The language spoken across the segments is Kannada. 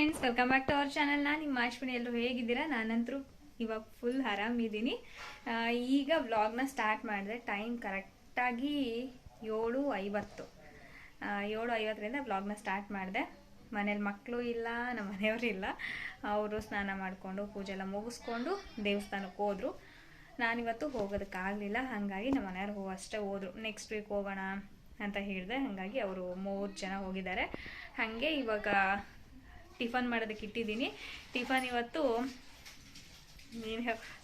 Friends welcome back to our channel ನಾನು ನಿಮ್ಮ ಅಶ್ವಿನಿ ಎಲ್ಲರೂ ಹೇಗಿದ್ದೀರಾ? ನಾನಂತರೂ ಇವಾಗ ಫುಲ್ ಆರಾಮಿದ್ದೀನಿ ಈಗ ವ್ಲಾಗ್ನ ಸ್ಟಾರ್ಟ್ ಮಾಡಿದೆ ಟೈಮ್ ಕರೆಕ್ಟಾಗಿ ಏಳು ಐವತ್ತು. ಏಳು ಐವತ್ತರಿಂದ ವ್ಲಾಗ್ನ ಸ್ಟಾರ್ಟ್ ಮಾಡಿದೆ. ಮನೇಲಿ ಮಕ್ಕಳು ಇಲ್ಲ ನಮ್ಮ ಮನೆಯವರು ಇಲ್ಲ. ಅವರು ಸ್ನಾನ ಮಾಡಿಕೊಂಡು, ಪೂಜೆ ಎಲ್ಲ ಮುಗಿಸ್ಕೊಂಡು ದೇವಸ್ಥಾನಕ್ಕೆ ಹೋದರು. ನಾನಿವತ್ತು ಹೋಗೋದಕ್ಕಾಗಲಿಲ್ಲ ಹಾಗಾಗಿ ನಮ್ಮ ಮನೆಯವ್ರು ಅಷ್ಟೇ ಹೋದರು. ನೆಕ್ಸ್ಟ್ ವೀಕ್ ಹೋಗೋಣ ಅಂತ ಹೇಳಿದೆ. ಹಾಗಾಗಿ ಅವರು ಮೂರು ಜನ ಹೋಗಿದ್ದಾರೆ. ಹಾಗೆ ಇವಾಗ ಟಿಫನ್ ಮಾಡೋದಕ್ಕೆ ಇಟ್ಟಿದ್ದೀನಿ. ಟಿಫನ್ ಇವತ್ತು ನೀನು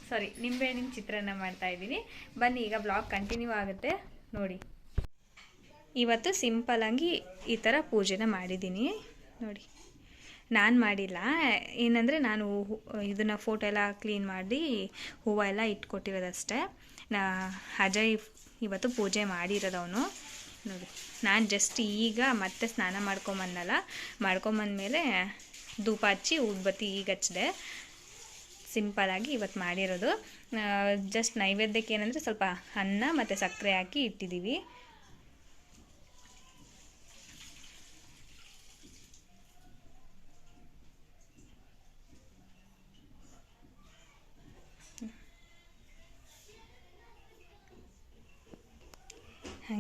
ಸಾರಿ ನಿಂಬೆಹಣ್ಣಿನ ಚಿತ್ರಾನ್ನ ಮಾಡ್ತಾ ಇದ್ದೀನಿ. ಬನ್ನಿ, ಈಗ ಬ್ಲಾಗ್ ಕಂಟಿನ್ಯೂ ಆಗುತ್ತೆ. ನೋಡಿ. ಇವತ್ತು ಸಿಂಪಲಾಗಿ ಈ ಥರ ಪೂಜೆನ ಮಾಡಿದ್ದೀನಿ. ನೋಡಿ. ನಾನು ಮಾಡಿಲ್ಲ. ಏನಂದರೆ ನಾನು ಇದನ್ನು ಫೋಟೋ ಎಲ್ಲ ಕ್ಲೀನ್ ಮಾಡಿ ಹೂವು ಎಲ್ಲ ಇಟ್ಕೊಟ್ಟಿರೋದಷ್ಟೇ. ನಾ ಅಜಯ್ ಇವತ್ತು ಪೂಜೆ ಮಾಡಿರೋದವನು ನೋಡಿ ನಾನು ಜಸ್ಟ್ ಈಗ ಮತ್ತೆ ಸ್ನಾನ ಮಾಡ್ಕೊಂಬಂದಲ್ಲ, ಮಾಡ್ಕೊಂಬಂದ್ಮೇಲೆ ಧೂಪ ಹಚ್ಚಿ ಉದ್ಬತ್ತಿ ಈಗ ಹಚ್ಚಿದೆ. ಸಿಂಪಲಾಗಿ ಇವತ್ತು ಮಾಡಿರೋದು. ಜಸ್ಟ್ ನೈವೇದ್ಯಕ್ಕೆ ಏನಂದರೆ ಸ್ವಲ್ಪ ಅನ್ನ ಮತ್ತು ಸಕ್ಕರೆ ಹಾಕಿ ಇಟ್ಟಿದ್ದೀವಿ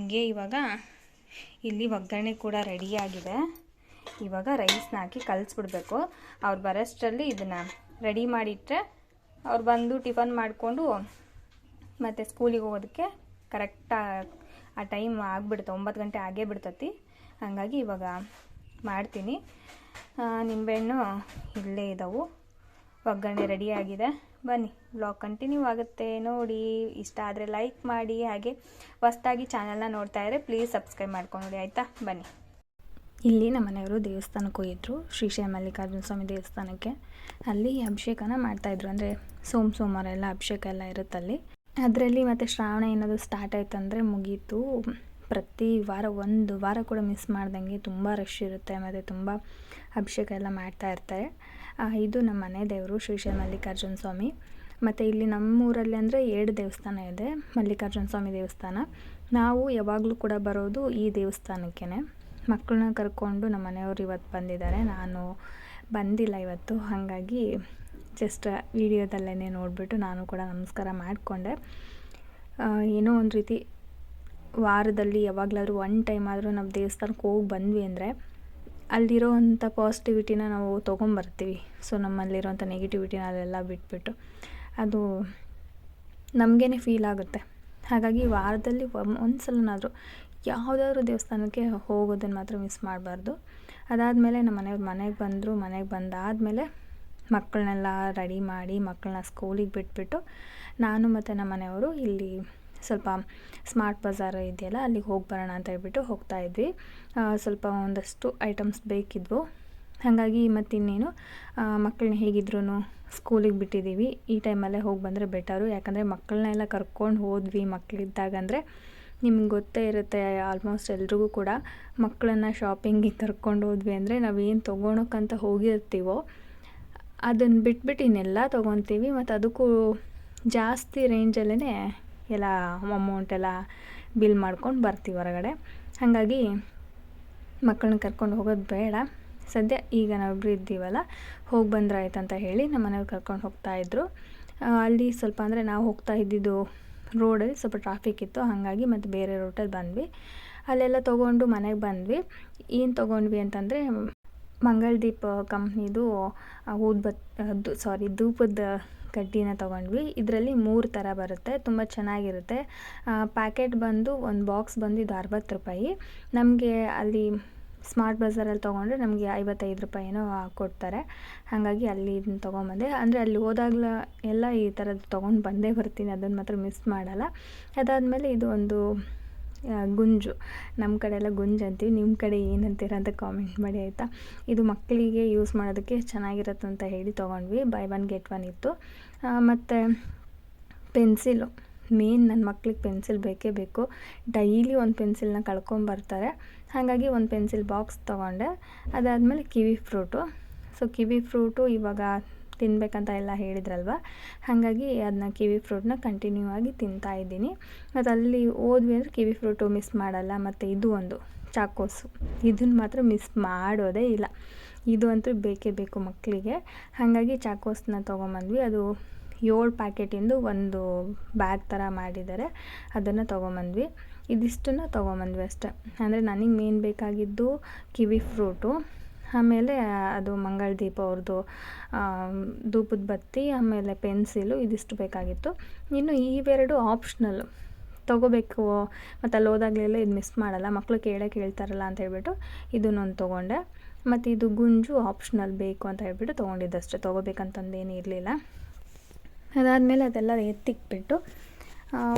ಹಾಗೆ ಇವಾಗ ಇಲ್ಲಿ ಒಗ್ಗರಣೆ ಕೂಡ ರೆಡಿಯಾಗಿದೆ ಇವಾಗ ರೈಸ್ನ ಹಾಕಿ ಕಲಿಸ್ಬಿಡ್ಬೇಕು. ಅವ್ರು ಬರೋಷ್ಟರಲ್ಲಿ ಇದನ್ನು ರೆಡಿ ಮಾಡಿಟ್ರೆ ಅವ್ರು ಬಂದು ಟಿಫನ್ ಮಾಡಿಕೊಂಡು ಮತ್ತು ಸ್ಕೂಲಿಗೆ ಹೋಗೋದಕ್ಕೆ ಕರೆಕ್ಟಾಗಿ ಆ ಟೈಮ್ ಆಗಿಬಿಡುತ್ತೆ. ಒಂಬತ್ತು ಗಂಟೆ ಆಗೇ ಬಿಡ್ತತಿ. ಹಾಗಾಗಿ ಇವಾಗ ಮಾಡ್ತೀನಿ. ನಿಂಬೆಹಣ್ಣು ಇಲ್ಲೇ ಇದ್ದಾವೆ ಒಗ್ಗರಣೆ ರೆಡಿಯಾಗಿದೆ ಬನ್ನಿ ಬ್ಲಾಗ್ ಕಂಟಿನ್ಯೂ ಆಗುತ್ತೆ. ನೋಡಿ, ಇಷ್ಟ ಆದರೆ ಲೈಕ್ ಮಾಡಿ, ಹಾಗೆ ಹೊಸ್ದಾಗಿ ಚಾನಲ್ನ ನೋಡ್ತಾ ಇದ್ರೆ ಪ್ಲೀಸ್ ಸಬ್ಸ್ಕ್ರೈಬ್ ಮಾಡ್ಕೊಂಡು, ಆಯಿತಾ? ಬನ್ನಿ. ಇಲ್ಲಿ ನಮ್ಮ ಮನೆಯವರು ದೇವಸ್ಥಾನಕ್ಕೆ ಹೋಗಿದ್ರು, ಶ್ರೀ ಮಲ್ಲಿಕಾರ್ಜುನ ಸ್ವಾಮಿ ದೇವಸ್ಥಾನಕ್ಕೆ. ಅಲ್ಲಿ ಅಭಿಷೇಕನ ಮಾಡ್ತಾಯಿದ್ರು ಅಂದರೆ ಸೋಮ ಸೋಮವಾರ ಎಲ್ಲ ಅಭಿಷೇಕ ಎಲ್ಲ ಇರುತ್ತಲ್ಲಿ. ಅದರಲ್ಲಿ ಮತ್ತು ಶ್ರಾವಣ ಏನಾದರೂ ಸ್ಟಾರ್ಟ್ ಆಯ್ತಂದರೆ ಮುಗೀತು. ಪ್ರತಿ ವಾರ ಒಂದು ವಾರ ಕೂಡ ಮಿಸ್ ಮಾಡ್ದಂಗೆ ತುಂಬ ರಶ್ ಇರುತ್ತೆ ಮತ್ತು ತುಂಬ ಅಭಿಷೇಕ ಎಲ್ಲ ಮಾಡ್ತಾ ಇರ್ತಾರೆ. ಇದು ನಮ್ಮ ಮನೆ ದೇವರು ಶ್ರೀಶೈಲ ಮಲ್ಲಿಕಾರ್ಜುನ ಸ್ವಾಮಿ. ಮತ್ತು ಇಲ್ಲಿ ನಮ್ಮೂರಲ್ಲಿ ಅಂದರೆ ಎರಡು ದೇವಸ್ಥಾನ ಇದೆ, ಮಲ್ಲಿಕಾರ್ಜುನ ಸ್ವಾಮಿ ದೇವಸ್ಥಾನ. ನಾವು ಯಾವಾಗಲೂ ಕೂಡ ಬರೋದು ಈ ದೇವಸ್ಥಾನಕ್ಕೇ ಮಕ್ಕಳನ್ನ ಕರ್ಕೊಂಡು ನಮ್ಮ ಮನೆಯವರು ಇವತ್ತು ಬಂದಿದ್ದಾರೆ. ನಾನು ಬಂದಿಲ್ಲ ಇವತ್ತು, ಹಾಗಾಗಿ ಜಸ್ಟ್ ವಿಡಿಯೋದಲ್ಲೇ ನೋಡಿಬಿಟ್ಟು ನಾನು ಕೂಡ ನಮಸ್ಕಾರ ಮಾಡಿಕೊಂಡೆ. ಏನೋ ಒಂದು ರೀತಿ ವಾರದಲ್ಲಿ ಯಾವಾಗಲಾದ್ರೂ ಒನ್ ಟೈಮ್ ಆದರೂ ನಾವು ದೇವಸ್ಥಾನಕ್ಕೆ ಹೋಗಿ ಬಂದ್ವಿ ಅಂದರೆ ಅಲ್ಲಿರೋವಂಥ ಪಾಸಿಟಿವಿಟಿನ ನಾವು ತೊಗೊಂಬರ್ತೀವಿ. ಸೊ ನಮ್ಮಲ್ಲಿರೋವಂಥ ನೆಗೆಟಿವಿಟಿನ ಅಲ್ಲೆಲ್ಲ ಬಿಟ್ಬಿಟ್ಟು ಅದು ನಮಗೇನೆ ಫೀಲ್ ಆಗುತ್ತೆ. ಹಾಗಾಗಿ ವಾರದಲ್ಲಿ ಒಂದು ಸಲನಾದರೂ ಯಾವುದಾದ್ರೂ ದೇವಸ್ಥಾನಕ್ಕೆ ಹೋಗೋದನ್ನು ಮಾತ್ರ ಮಿಸ್ ಮಾಡಬಾರ್ದು. ಅದಾದಮೇಲೆ ನಮ್ಮ ಮನೆಯವ್ರು ಮನೆಗೆ ಬಂದರು, ಮನೆಗೆ ಬಂದಾದಮೇಲೆ ಮಕ್ಕಳನ್ನೆಲ್ಲ ರೆಡಿ ಮಾಡಿ ಮಕ್ಕಳನ್ನ ಸ್ಕೂಲಿಗೆ ಬಿಟ್ಬಿಟ್ಟು ನಾನು ಮತ್ತು ನಮ್ಮ ಮನೆಯವರು ಇಲ್ಲಿ ಸ್ವಲ್ಪ ಸ್ಮಾರ್ಟ್ ಬಜಾರ್ ಇದೆಯಲ್ಲ, ಅಲ್ಲಿಗೆ ಹೋಗಿ ಬರೋಣ ಅಂತ ಹೇಳ್ಬಿಟ್ಟು ಹೋಗ್ತಾ ಇದ್ವಿ. ಸ್ವಲ್ಪ ಒಂದಷ್ಟು ಐಟಮ್ಸ್ ಬೇಕಿದ್ವು. ಹಾಗಾಗಿ ಮತ್ತಿನ್ನೇನು ಮಕ್ಕಳನ್ನ ಹೇಗಿದ್ರು ಸ್ಕೂಲಿಗೆ ಬಿಟ್ಟಿದ್ದೀವಿ. ಈ ಟೈಮಲ್ಲೇ ಹೋಗಿ ಬಂದರೆ ಬೆಟರು ಯಾಕಂದರೆ ಮಕ್ಕಳನ್ನೆಲ್ಲ ಕರ್ಕೊಂಡು ಹೋದ್ವಿ ಮಕ್ಕಳಿದ್ದಾಗ ಅಂದರೆ ನಿಮ್ಗೆ ಗೊತ್ತೇ ಇರುತ್ತೆ ಆಲ್ಮೋಸ್ಟ್ ಎಲ್ರಿಗೂ ಕೂಡ ಮಕ್ಕಳನ್ನ ಶಾಪಿಂಗಿಗೆ ಕರ್ಕೊಂಡು ಹೋದ್ವಿ ಅಂದರೆ ನಾವೇನು ತೊಗೊಳಕ್ಕಂತ ಹೋಗಿರ್ತೀವೋ ಅದನ್ನು ಬಿಟ್ಬಿಟ್ಟು ಇನ್ನೆಲ್ಲ ತೊಗೊತೀವಿ. ಮತ್ತು ಅದಕ್ಕೂ ಜಾಸ್ತಿ ರೇಂಜಲ್ಲೇ ಎಲ್ಲ ಅಮೌಂಟ್ ಎಲ್ಲ ಬಿಲ್ ಮಾಡ್ಕೊಂಡು ಬರ್ತೀವಿ ಹೊರಗಡೆ. ಹಾಗಾಗಿ ಮಕ್ಕಳನ್ನ ಕರ್ಕೊಂಡು ಹೋಗೋದು ಬೇಡ. ಸದ್ಯ ಈಗ ನಾವಿಬ್ಬರು ಇದ್ದೀವಲ್ಲ, ಹೋಗಿ ಬಂದ್ರೆ ಅಂತ ಹೇಳಿ ನಮ್ಮ ಮನೆಯವ್ರು ಕರ್ಕೊಂಡು ಹೋಗ್ತಾಯಿದ್ರು ಅಲ್ಲಿ ಸ್ವಲ್ಪ ಅಂದರೆ ನಾವು ಹೋಗ್ತಾ ಇದ್ದಿದ್ದು ರೋಡಲ್ಲಿ ಸ್ವಲ್ಪ ಟ್ರಾಫಿಕ್ ಇತ್ತು, ಹಾಗಾಗಿ ಮತ್ತು ಬೇರೆ ರೂಟಲ್ಲಿ ಬಂದ್ವಿ. ಅಲ್ಲೆಲ್ಲ ತೊಗೊಂಡು ಮನೆಗೆ ಬಂದ್ವಿ. ಏನು ತೊಗೊಂಡ್ವಿ ಅಂತಂದರೆ, ಮಂಗಳದೀಪ ಕಂಪ್ನಿದು ಊದ್ಬತ್ ಸಾರಿ ಧೂಪದ ಕಡ್ಡಿನ ತೊಗೊಂಡ್ವಿ. ಇದರಲ್ಲಿ ಮೂರು ಥರ ಬರುತ್ತೆ. ತುಂಬ ಚೆನ್ನಾಗಿರುತ್ತೆ. ಪ್ಯಾಕೆಟ್ ಬಂದು ಒಂದು ಬಾಕ್ಸ್ ಬಂದು ಇದು ಅರವತ್ತು ರೂಪಾಯಿ. ನಮಗೆ ಅಲ್ಲಿ ಸ್ಮಾರ್ಟ್ ಬಜಾರಲ್ಲಿ ತೊಗೊಂಡ್ರೆ ನಮಗೆ ಐವತ್ತೈದು ರೂಪಾಯಿನೋ ಕೊಡ್ತಾರೆ. ಹಾಗಾಗಿ ಅಲ್ಲಿ ಇದನ್ನ ತೊಗೊಂಬಂದೆ ಅಂದರೆ ಅಲ್ಲಿ ಹೋದಾಗಲೂ ಎಲ್ಲ ಈ ಥರದ್ದು ತೊಗೊಂಡು ಬಂದೇ ಬರ್ತೀನಿ. ಅದನ್ನು ಮಾತ್ರ ಮಿಸ್ ಮಾಡಲ್ಲ. ಅದಾದಮೇಲೆ ಇದು ಒಂದು ಗುಂಜು. ನಮ್ಮ ಕಡೆ ಎಲ್ಲ ಗುಂಜು ಅಂತೀವಿ ನಿಮ್ಮ ಕಡೆ ಏನಂತೀರ ಅಂತ ಕಾಮೆಂಟ್ ಮಾಡಿ, ಆಯಿತಾ? ಇದು ಮಕ್ಕಳಿಗೆ ಯೂಸ್ ಮಾಡೋದಕ್ಕೆ ಚೆನ್ನಾಗಿರುತ್ತೆ ಅಂತ ಹೇಳಿ ತೊಗೊಂಡ್ವಿ. ಬೈ ಒನ್ ಗೆಟ್ ಒನ್ ಇತ್ತು. ಮತ್ತು ಪೆನ್ಸಿಲು ಮೇನ್ ನನ್ನ ಮಕ್ಳಿಗೆ ಪೆನ್ಸಿಲ್ ಬೇಕೇ ಬೇಕು. ಡೈಲಿ ಒಂದು ಪೆನ್ಸಿಲ್ನ ಕಳ್ಕೊಂಬರ್ತಾರೆ. ಹಾಗಾಗಿ ಒಂದು ಪೆನ್ಸಿಲ್ ಬಾಕ್ಸ್ ತೊಗೊಂಡೆ. ಅದಾದಮೇಲೆ kiwi fruit so kiwi fruit ಇವಾಗ ತಿನ್ನಬೇಕಂತ ಎಲ್ಲ ಹೇಳಿದ್ರಲ್ವ? ಹಾಗಾಗಿ ಅದನ್ನ ಕಿವಿ ಫ್ರೂಟ್ನ ಕಂಟಿನ್ಯೂ ಆಗಿ ತಿಂತಾ ಇದ್ದೀನಿ. ಮತ್ತು ಅಲ್ಲಿ ಹೋದ್ವಿ ಅಂದರೆ ಕಿವಿ ಫ್ರೂಟು ಮಿಸ್ ಮಾಡಲ್ಲ, ಮತ್ತು ಇದು ಒಂದು ಚಾಕೋಸು. ಇದನ್ನ ಮಾತ್ರ ಮಿಸ್ ಮಾಡೋದೇ ಇಲ್ಲ. ಇದು ಅಂತೂ ಬೇಕೇ ಬೇಕು ಮಕ್ಕಳಿಗೆ ಹಾಗಾಗಿ ಚಾಕೋಸ್ನ ತೊಗೊಂಬಂದ್ವಿ. ಅದು ಏಳು ಪ್ಯಾಕೆಟಿಂದು ಒಂದು ಬ್ಯಾಗ್ ಥರ ಮಾಡಿದ್ದಾರೆ. ಅದನ್ನು ತೊಗೊಂಬಂದ್ವಿ. ಇದಿಷ್ಟನ್ನು ತೊಗೊಂಬಂದ್ವಿ ಅಷ್ಟೆ. ಅಂದರೆ ನನಗೆ ಮೇನ್ ಬೇಕಾಗಿದ್ದು ಕಿವಿ ಫ್ರೂಟು. ಆಮೇಲೆ ಅದು ಮಂಗಳ ದೀಪ ಅವ್ರದ್ದು ಧೂಪದ ಬತ್ತಿ, ಆಮೇಲೆ ಪೆನ್ಸಿಲು ಇದಿಷ್ಟು ಬೇಕಾಗಿತ್ತು. ಇನ್ನು ಇವೆರಡು ಆಪ್ಷ್ನಲ್ಲು ತೊಗೋಬೇಕು, ಮತ್ತು ಅಲ್ಲಿ ಹೋದಾಗಲೆಲ್ಲ ಇದು ಮಿಸ್ ಮಾಡಲ್ಲ. ಮಕ್ಕಳು ಕೇಳೇ ಕೇಳ್ತಾರಲ್ಲ ಅಂತ ಹೇಳ್ಬಿಟ್ಟು ಇದನ್ನೊಂದು ತೊಗೊಂಡೆ. ಮತ್ತು ಇದು ಗುಂಜು ಆಪ್ಷನಲ್ ಬೇಕು ಅಂತ ಹೇಳ್ಬಿಟ್ಟು ತೊಗೊಂಡಿದ್ದಷ್ಟೇ. ತೊಗೋಬೇಕಂತಂದೇನು ಇರಲಿಲ್ಲ. ಅದಾದಮೇಲೆ ಅದೆಲ್ಲ ಎತ್ತಿಕ್ಬಿಟ್ಟು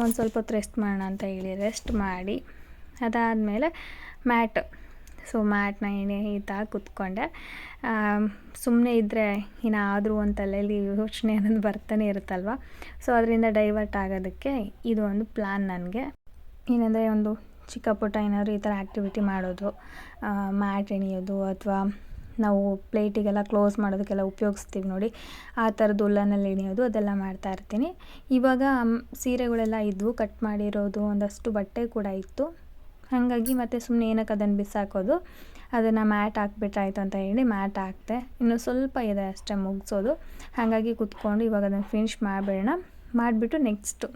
ಒಂದು ಸ್ವಲ್ಪ ಹೊತ್ತು ರೆಸ್ಟ್ ಮಾಡೋಣ ಅಂತ ಹೇಳಿ ರೆಸ್ಟ್ ಮಾಡಿ, ಅದಾದಮೇಲೆ ಮ್ಯಾಟ್ ಸೊ ಮ್ಯಾಟ್ನ ಈ ಈತ ಕುತ್ಕೊಂಡೆ. ಸುಮ್ಮನೆ ಇದ್ದರೆ ಏನಾದರೂ ಒಂದು ತಲೆಯಲ್ಲಿ ಯೋಚನೆ ಅನ್ನೋದು ಬರ್ತಾನೆ ಇರುತ್ತಲ್ವ? ಸೊ ಅದರಿಂದ ಡೈವರ್ಟ್ ಆಗೋದಕ್ಕೆ ಇದು ಒಂದು ಪ್ಲ್ಯಾನ್ ನನಗೆ. ಏನಂದರೆ ಒಂದು ಚಿಕ್ಕ ಪುಟ್ಟ ಏನಾದರೂ ಈ ಥರ ಆ್ಯಕ್ಟಿವಿಟಿ ಮಾಡೋದು ಮ್ಯಾಟ್ ಎಣಿಯೋದು ಅಥವಾ ನಾವು ಪ್ಲೇಟಿಗೆಲ್ಲ ಕ್ಲೋಸ್ ಮಾಡೋದಕ್ಕೆಲ್ಲ ಉಪಯೋಗಿಸ್ತೀವಿ ನೋಡಿ. ಆ ಥರದ್ದು ಉಲ್ಲನಲ್ಲಿ ಎಣಿಯೋದು ಅದೆಲ್ಲ ಮಾಡ್ತಾ ಇರ್ತೀನಿ. ಇವಾಗ ಸೀರೆಗಳೆಲ್ಲ ಇದ್ವು ಕಟ್ ಮಾಡಿರೋದು ಒಂದಷ್ಟು ಬಟ್ಟೆ ಕೂಡ ಇತ್ತು. ಹಾಗಾಗಿ ಮತ್ತು ಸುಮ್ಮನೆ ಏನಕ್ಕೆ ಅದನ್ನು ಬಿಸಾಕೋದು? ಅದನ್ನು ಮ್ಯಾಟ್ ಹಾಕ್ಬಿಟ್ರಾಯ್ತು ಅಂತ ಹೇಳಿ ಮ್ಯಾಟ್ ಹಾಕ್ತೆ ಇನ್ನು ಸ್ವಲ್ಪ ಇದೆ ಅಷ್ಟೇ ಮುಗಿಸೋದು. ಹಾಗಾಗಿ ಕುತ್ಕೊಂಡು ಇವಾಗ ಅದನ್ನು ಫಿನಿಶ್ ಮಾಡಿಬಿಡೋಣ. ಮಾಡಿಬಿಟ್ಟು ನೆಕ್ಸ್ಟು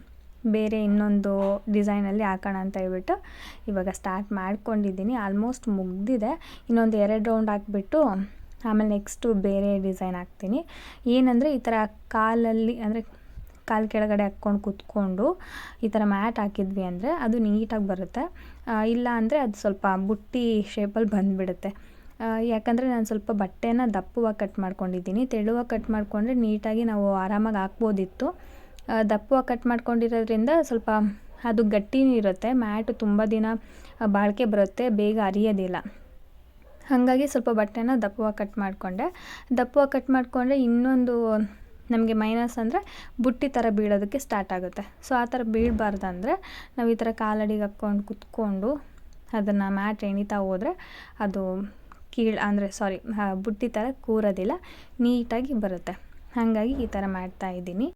ಬೇರೆ ಇನ್ನೊಂದು ಡಿಸೈನಲ್ಲಿ ಹಾಕೋಣ ಅಂತ ಹೇಳ್ಬಿಟ್ಟು ಇವಾಗ ಸ್ಟಾರ್ಟ್ ಮಾಡ್ಕೊಂಡಿದ್ದೀನಿ. ಆಲ್ಮೋಸ್ಟ್ ಮುಗ್ದಿದೆ. ಇನ್ನೊಂದು ಎರಡು ರೌಂಡ್ ಹಾಕ್ಬಿಟ್ಟು ಆಮೇಲೆ ನೆಕ್ಸ್ಟು ಬೇರೆ ಡಿಸೈನ್ ಹಾಕ್ತೀನಿ. ಏನಂದರೆ ಈ ಥರ ಕಾಲಲ್ಲಿ ಅಂದರೆ ಕಾಲು ಕೆಳಗಡೆ ಹಾಕ್ಕೊಂಡು ಕುತ್ಕೊಂಡು ಈ ಥರ ಮ್ಯಾಟ್ ಹಾಕಿದ್ವಿ ಅಂದರೆ ಅದು ನೀಟಾಗಿ ಬರುತ್ತೆ. ಇಲ್ಲ ಅಂದರೆ ಅದು ಸ್ವಲ್ಪ ಬುಟ್ಟಿ ಶೇಪಲ್ಲಿ ಬಂದುಬಿಡುತ್ತೆ. ಯಾಕಂದರೆ ನಾನು ಸ್ವಲ್ಪ ಬಟ್ಟೆನ ದಪ್ಪವಾಗಿ ಕಟ್ ಮಾಡ್ಕೊಂಡಿದ್ದೀನಿ. ತೆಳುವಾಗಿ ಕಟ್ ಮಾಡಿಕೊಂಡ್ರೆ ನೀಟಾಗಿ ನಾವು ಆರಾಮಾಗಿ ಹಾಕ್ಬೋದಿತ್ತು. ದಪ್ಪವಾಗಿ ಕಟ್ ಮಾಡ್ಕೊಂಡಿರೋದ್ರಿಂದ ಸ್ವಲ್ಪ ಅದು ಗಟ್ಟಿನೂ ಇರುತ್ತೆ. ಮ್ಯಾಟ್ ತುಂಬ ದಿನ ಬಾಳಿಕೆ ಬರುತ್ತೆ, ಬೇಗ ಅರಿಯೋದಿಲ್ಲ ಹಾಗಾಗಿ ಸ್ವಲ್ಪ ಬಟ್ಟೆನ ದಪ್ಪವಾಗಿ ಕಟ್ ಮಾಡಿಕೊಂಡೆ. ದಪ್ಪವಾಗಿ ಕಟ್ ಮಾಡಿಕೊಂಡ್ರೆ ಇನ್ನೊಂದು ನಮಗೆ ಮೈನಸ್ ಅಂದರೆ ಬುಟ್ಟಿ ಥರ ಬೀಳೋದಕ್ಕೆ ಸ್ಟಾರ್ಟ್ ಆಗುತ್ತೆ. ಸೊ ಆ ಥರ ಬೀಳಬಾರ್ದಂದ್ರೆ ನಾವು ಈ ಥರ ಕಾಲಡಿಗೆ ಹಾಕ್ಕೊಂಡು ಕುತ್ಕೊಂಡು ಅದನ್ನು ಮ್ಯಾಟ್ ಎಣಿತಾ ಹೋದರೆ ಅದು ಕೀಳು ಅಂದರೆ ಸಾರಿ ಬುಟ್ಟಿ ಥರ ಕೂರೋದಿಲ್ಲ, ನೀಟಾಗಿ ಬರುತ್ತೆ. ಹಾಗಾಗಿ ಈ ಥರ ಮಾಡ್ತಾಯಿದ್ದೀನಿ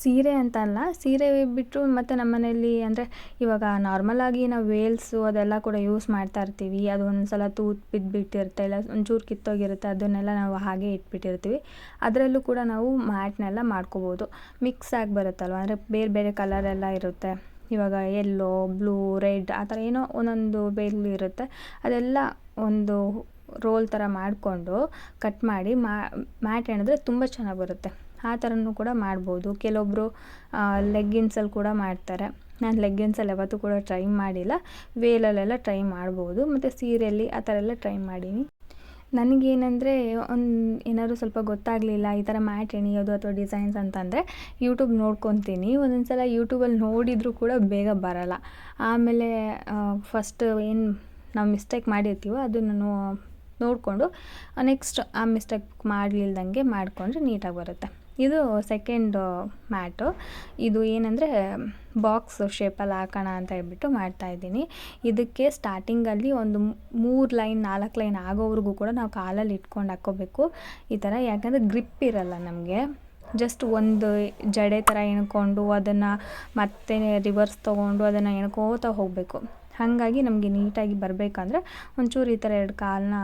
ಸೀರೆ ಅಂತ ಅಲ್ಲ ಸೀರೆ ಬಿಟ್ಟು ಮತ್ತು ನಮ್ಮ ಮನೆಯಲ್ಲಿ ಅಂದರೆ ಇವಾಗ ನಾರ್ಮಲಾಗಿ ನಾವು ವೇಲ್ಸು ಅದೆಲ್ಲ ಕೂಡ ಯೂಸ್ ಮಾಡ್ತಾ ಇರ್ತೀವಿ. ಅದು ಒಂದು ಸಲ ತೂತು ಬಿದ್ದುಬಿಟ್ಟಿರುತ್ತೆ ಇಲ್ಲ ಒಂಚೂರು ಕಿತ್ತೋಗಿರುತ್ತೆ, ಅದನ್ನೆಲ್ಲ ನಾವು ಹಾಗೆ ಇಟ್ಬಿಟ್ಟಿರ್ತೀವಿ. ಅದರಲ್ಲೂ ಕೂಡ ನಾವು ಮ್ಯಾಟ್ನೆಲ್ಲ ಮಾಡ್ಕೋಬೋದು. ಮಿಕ್ಸ್ ಆಗಿ ಬರುತ್ತಲ್ವ? ಅಂದರೆ ಬೇರೆ ಬೇರೆ ಕಲರೆಲ್ಲ ಇರುತ್ತೆ. ಇವಾಗ ಎಲ್ಲೋ ಬ್ಲೂ ರೆಡ್ ಆ ಥರ ಏನೋ ಒಂದೊಂದು ಬೇಲ್ ಇರುತ್ತೆ. ಅದೆಲ್ಲ ಒಂದು ರೋಲ್ ಥರ ಮಾಡಿಕೊಂಡು ಕಟ್ ಮಾಡಿ ಮ್ಯಾಟ್ ಹೆಣಿದ್ರೆ ತುಂಬ ಚೆನ್ನಾಗಿ ಬರುತ್ತೆ. ಆ ಥರನೂ ಕೂಡ ಮಾಡ್ಬೋದು. ಕೆಲವೊಬ್ಬರು ಲೆಗ್ಗಿನ್ಸಲ್ಲಿ ಕೂಡ ಮಾಡ್ತಾರೆ. ನಾನು ಲೆಗ್ಗಿನ್ಸಲ್ಲಿ ಯಾವತ್ತೂ ಕೂಡ ಟ್ರೈ ಮಾಡಿಲ್ಲ. ವೇಲಲ್ಲೆಲ್ಲ ಟ್ರೈ ಮಾಡ್ಬೋದು. ಮತ್ತು ಸೀರೆಯಲ್ಲಿ ಆ ಥರ ಎಲ್ಲ ಟ್ರೈ ಮಾಡೀನಿ. ನನಗೇನೆಂದರೆ, ಒಂದು ಏನಾದರೂ ಸ್ವಲ್ಪ ಗೊತ್ತಾಗಲಿಲ್ಲ, ಈ ಥರ ಮ್ಯಾಟ್ ಎಣಿಯೋದು ಅಥವಾ ಡಿಸೈನ್ಸ್ ಅಂತಂದರೆ ಯೂಟ್ಯೂಬ್ ನೋಡ್ಕೊತೀನಿ. ಒಂದೊಂದು ಸಲ ಯೂಟ್ಯೂಬಲ್ಲಿ ನೋಡಿದರೂ ಕೂಡ ಬೇಗ ಬರಲ್ಲ. ಆಮೇಲೆ ಫಸ್ಟ್ ಏನು ನಾವು ಮಿಸ್ಟೇಕ್ ಮಾಡಿರ್ತೀವೋ ಅದನ್ನು ನೋಡಿಕೊಂಡು ನೆಕ್ಸ್ಟ್ ಆ ಮಿಸ್ಟೇಕ್ ಮಾಡಲಿಲ್ದಂಗೆ ಮಾಡಿಕೊಂಡ್ರೆ ನೀಟಾಗಿ ಬರುತ್ತೆ. ಇದು ಸೆಕೆಂಡ್ ಮ್ಯಾಟು ಇದು ಏನಂದರೆ ಬಾಕ್ಸ್ ಶೇಪಲ್ಲಿ ಹಾಕೋಣ ಅಂತ ಹೇಳ್ಬಿಟ್ಟು ಮಾಡ್ತಾಯಿದ್ದೀನಿ ಇದಕ್ಕೆ ಸ್ಟಾರ್ಟಿಂಗಲ್ಲಿ ಒಂದು ಮೂರು ಲೈನ್ ನಾಲ್ಕು ಲೈನ್ ಆಗೋವರೆಗೂ ಕೂಡ ನಾವು ಕಾಲಲ್ಲಿ ಇಟ್ಕೊಂಡು ಹಾಕ್ಕೋಬೇಕು ಈ ಥರ ಯಾಕಂದರೆ ಗ್ರಿಪ್ ಇರಲ್ಲ ನಮಗೆ. ಜಸ್ಟ್ ಒಂದು ಜಡೆ ಥರ ಎಣ್ಕೊಂಡು ಅದನ್ನು ಮತ್ತೆ ರಿವರ್ಸ್ ತೊಗೊಂಡು ಅದನ್ನು ಎಣ್ಕೋತಾ ಹೋಗಬೇಕು. ಹಾಗಾಗಿ ನಮಗೆ ನೀಟಾಗಿ ಬರಬೇಕಂದ್ರೆ ಒಂಚೂರು ಈ ಥರ ಎರಡು ಕಾಲನ್ನ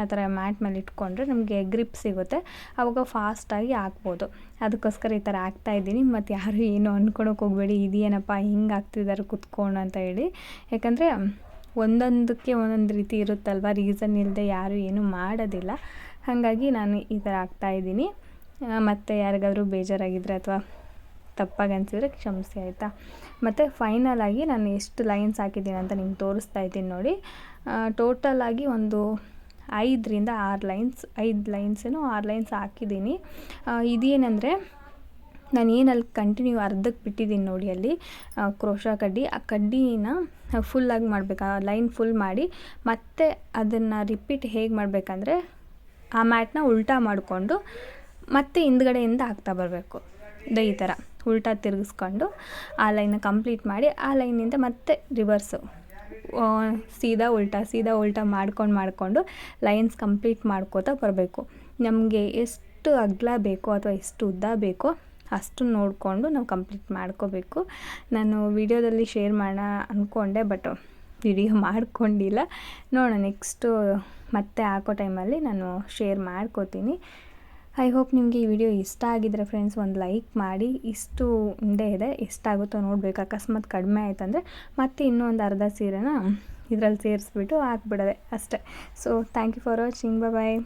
ಆ ಥರ ಮ್ಯಾಟ್ ಮೇಲೆ ಇಟ್ಕೊಂಡ್ರೆ ನಮಗೆ ಗ್ರಿಪ್ ಸಿಗುತ್ತೆ. ಅವಾಗ ಫಾಸ್ಟಾಗಿ ಹಾಕ್ಬೋದು. ಅದಕ್ಕೋಸ್ಕರ ಈ ಥರ ಇದ್ದೀನಿ. ಮತ್ತು ಯಾರು ಏನು ಅಂದ್ಕೊಳಕ್ಕೆ ಹೋಗಬೇಡಿ. ಇದೇನಪ್ಪ, ಹಿಂಗೆ ಆಗ್ತಿದ್ದಾರೆ ಕುತ್ಕೊಂಡು ಅಂತ ಹೇಳಿ. ಯಾಕಂದರೆ ಒಂದೊಂದಕ್ಕೆ ಒಂದೊಂದು ರೀತಿ ಇರುತ್ತಲ್ವ? ರೀಸನ್ ಇಲ್ಲದೆ ಯಾರು ಏನು ಮಾಡೋದಿಲ್ಲ. ಹಾಗಾಗಿ ನಾನು ಈ ಥರ ಹಾಕ್ತಾಯಿದ್ದೀನಿ ಮತ್ತು ಯಾರಿಗಾದರೂ ಬೇಜಾರಾಗಿದ್ದರೆ ಅಥವಾ ತಪ್ಪಾಗಿ ಅನಿಸಿದ್ರೆ ಕ್ಷಮಿಸಿ ಆಯಿತಾ? ಮತ್ತು ಆಗಿ ನಾನು ಎಷ್ಟು ಲೈನ್ಸ್ ಹಾಕಿದ್ದೀನಿ ಅಂತ ನಿಮ್ಗೆ ತೋರಿಸ್ತಾ ಇದ್ದೀನಿ ನೋಡಿ. ಟೋಟಲಾಗಿ ಒಂದು ಐದರಿಂದ ಆರು ಲೈನ್ಸ್ ಐದು ಲೈನ್ಸೇನೋ ಆರು ಲೈನ್ಸ್ ಹಾಕಿದ್ದೀನಿ. ಇದೇನೆಂದರೆ ನಾನು ಏನಲ್ಲಿ ಕಂಟಿನ್ಯೂ ಅರ್ಧಕ್ಕೆ ಬಿಟ್ಟಿದ್ದೀನಿ ನೋಡಿ ಅಲ್ಲಿ ಕ್ರೋಶ ಕಡ್ಡಿ. ಆ ಕಡ್ಡಿನ ಫುಲ್ಲಾಗಿ ಮಾಡಬೇಕು ಲೈನ್ ಫುಲ್ ಮಾಡಿ. ಮತ್ತೆ ಅದನ್ನು ರಿಪೀಟ್ ಹೇಗೆ ಮಾಡಬೇಕಂದ್ರೆ ಆ ಮ್ಯಾಟ್ನ ಉಲ್ಟಾ ಮಾಡಿಕೊಂಡು ಮತ್ತೆ ಹಿಂದ್ಗಡೆಯಿಂದ ಹಾಕ್ತಾ ಬರಬೇಕು. ಈ ಥರ ಉಲ್ಟಾ ತಿರುಗಿಸ್ಕೊಂಡು ಆ ಲೈನ್ನ ಕಂಪ್ಲೀಟ್ ಮಾಡಿ ಆ ಲೈನಿಂದ ಮತ್ತೆ ರಿವರ್ಸು ಸೀದಾ ಉಲ್ಟಾ ಸೀದಾ ಉಲ್ಟಾ ಮಾಡ್ಕೊಂಡು ಮಾಡಿಕೊಂಡು ಲೈನ್ಸ್ ಕಂಪ್ಲೀಟ್ ಮಾಡ್ಕೋತಾ ಬರಬೇಕು. ನಮಗೆ ಎಷ್ಟು ಅಗಲ ಬೇಕೋ ಅಥವಾ ಎಷ್ಟು ಉದ್ದ ಬೇಕೋ ಅಷ್ಟು ನೋಡಿಕೊಂಡು ನಾವು ಕಂಪ್ಲೀಟ್ ಮಾಡ್ಕೋಬೇಕು. ನಾನು ವಿಡಿಯೋದಲ್ಲಿ ಶೇರ್ ಮಾಡೋಣ ಅಂದ್ಕೊಂಡೆ ಬಟ್ ವಿಡಿಯೋ ಮಾಡ್ಕೊಂಡಿಲ್ಲ. ನೋಡೋಣ ನೆಕ್ಸ್ಟು ಮತ್ತೆ ಹಾಕೋ ಟೈಮಲ್ಲಿ ನಾನು ಶೇರ್ ಮಾಡ್ಕೋತೀನಿ. ಐ ಹೋಪ್ ನಿಮಗೆ ಈ ವಿಡಿಯೋ ಇಷ್ಟ ಆಗಿದ್ರೆ ಫ್ರೆಂಡ್ಸ್ ಒಂದು ಲೈಕ್ ಮಾಡಿ. ಇಷ್ಟು ಉಂಡೆ ಇದೆ, ಎಷ್ಟಾಗುತ್ತೋ ನೋಡಬೇಕು. ಅಕಸ್ಮಾತ್ ಕಡಿಮೆ ಆಯ್ತಂದರೆ ಮತ್ತೆ ಇನ್ನೂ ಒಂದು ಅರ್ಧ ಸೀರೆನ ಇದರಲ್ಲಿ ಸೇರಿಸ್ಬಿಟ್ಟು ಹಾಕ್ಬಿಡೋದೆ ಅಷ್ಟೇ. So thank you for watching bye